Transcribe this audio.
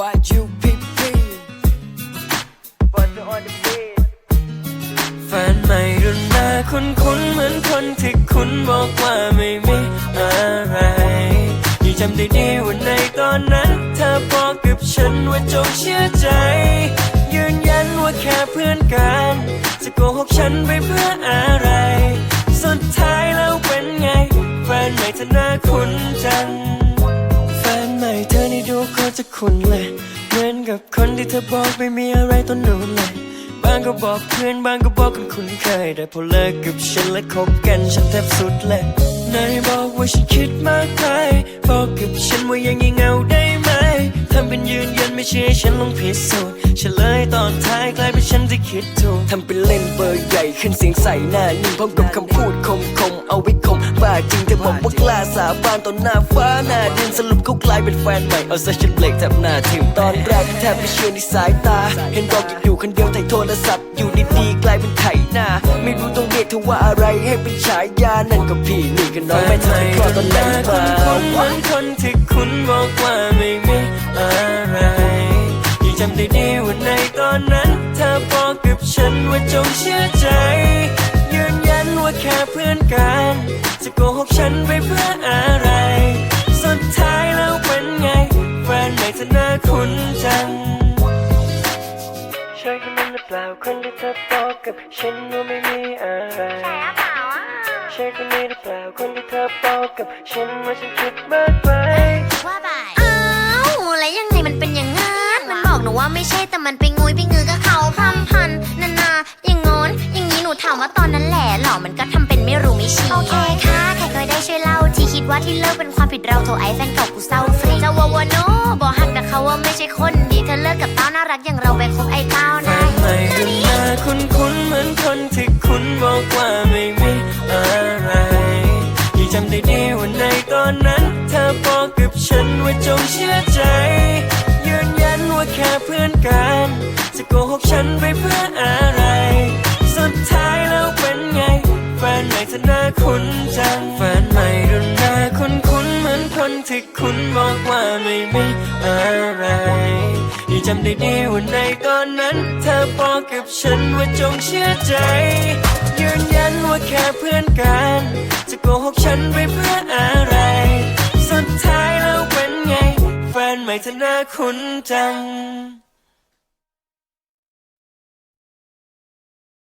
Why you PP But on the beat แฟนใหม่รุ่นหน้าคุ้นคุ้นๆเหมือนคนที่คุณบอกว่าไม่มีอะไรยังจำได้ดีว่าในตอนนั้นเธอบอกกับฉันว่าจงเชื่อใจ ยืนยันว่าแค่เพื่อนกัน จะโกหกฉันไปเพื่ออะไร สุดท้ายแล้ว เธอนี่ดูเขาจะคุ้นเลยเหมือนกับคนที่เธอบอกไม่มีอะไรตอนนู้นเลยบางก็บอกเพื่อนบางก็บอกคนคุ้นเคยแต่พอเลิกกับฉันและคบกันฉันแทบสุดเลยนายบอกว่าฉันคิดมากไปบอกกับฉันว่ายังยังเงาได้ไหม ทำเป็นยืนยันไม่เชื่อฉันลองพิสูจน์เฉลยตอนท้ายกลายเป็นฉันที่คิดถูกทำเป็นเล่นเบอร์ใหญ่ขึ้นเสียงใส่หน้านิ่งพร้อมกับคำพูดคมคมเอาไว้คมบ้าจริงเธอบอกว่ากล้าสาบานต่อหน้าฟ้าหน้าดินสรุปเขากลายเป็นแฟนใหม่เอาซะฉันเบรกแทบหน้าทิ่มตอนแรกแทบไม่เชื่อในสายตา เห็นบอกอยู่คนเดียวถ่ายโทรศัพท์อยู่ดีๆกลายเป็นไถหน้าไม่รู้ต้องเรียกเธอว่าอะไรให้เป็นฉายานั่นก็พี่นี่ก็น้องแม่เธอที่คลอตอนไหนมาคุณเหมือนคนที่คุณบอกว่า อนนั้นเธอบอกกับฉันว่าจงเชื่อใจ ยืนยันว่าแค่เพื่อนกัน จะโกหกฉันไปเพื่ออะไร สุดท้ายแล้วเป็นไง แฟนใหม่เธอหน้าคุ้นจังใช่คนนั้นหรือเปล่าคนที่เธอบอกกับฉันว่าไม่มีอะไรใช่หรือเปล่าอะใช่คนนี้หรือเปล่าคนที่เธอบอกกับฉันว่าฉันคิดมากไปว่าไปอ้ บอกหนูว่าไม่ใช่แต่มันไปงุยไปงือกับเขาพรำพันนานาอย่างงอนอย่างนี้หนูถามว่าตอนนั้นแหละหรอมันก็ทำเป็นไม่รู้ไม่ชี้โอเคค่ะใครเคยได้ช่วยเล่าที่คิดว่าที่เลิกเป็นความผิดเราโทรไอ้แฟนเก่ากูเศร้าฟรีจะวาวโนบอกหักแต่เขาว่าไม่ใช่คนดีเธอเลิกกับเต้าน่ารักอย่างเราไปคบไอ้เต้านานยม่รุ่นหน้าคุ้นคุ้นเหมือนคนที่คุณบอกว่าไม่มีอะไรยังจำได้ดีว่าในตอนนั้น เธอบอกกับฉันว่าจงเชื่อใจ ว่าแค่เพื่อนกัน จะโกหกฉันไปเพื่ออะไร สุดท้ายแล้วเป็นไง แฟนใหม่เธอหน้าคุ้นจังแฟนใหม่รุ่นหน้าคุ้นคุ้นๆเหมือนคนที่คุณบอกว่าไม่มีอะไรยังจำได้ดีว่าในตอนนั้น เธอบอกกับฉันว่าจงเชื่อใจ ยืนยันว่าแค่เพื่อนกัน จะโกหกฉันไปเพื่ออะไร ไมเธอหน้าคุ้นจัง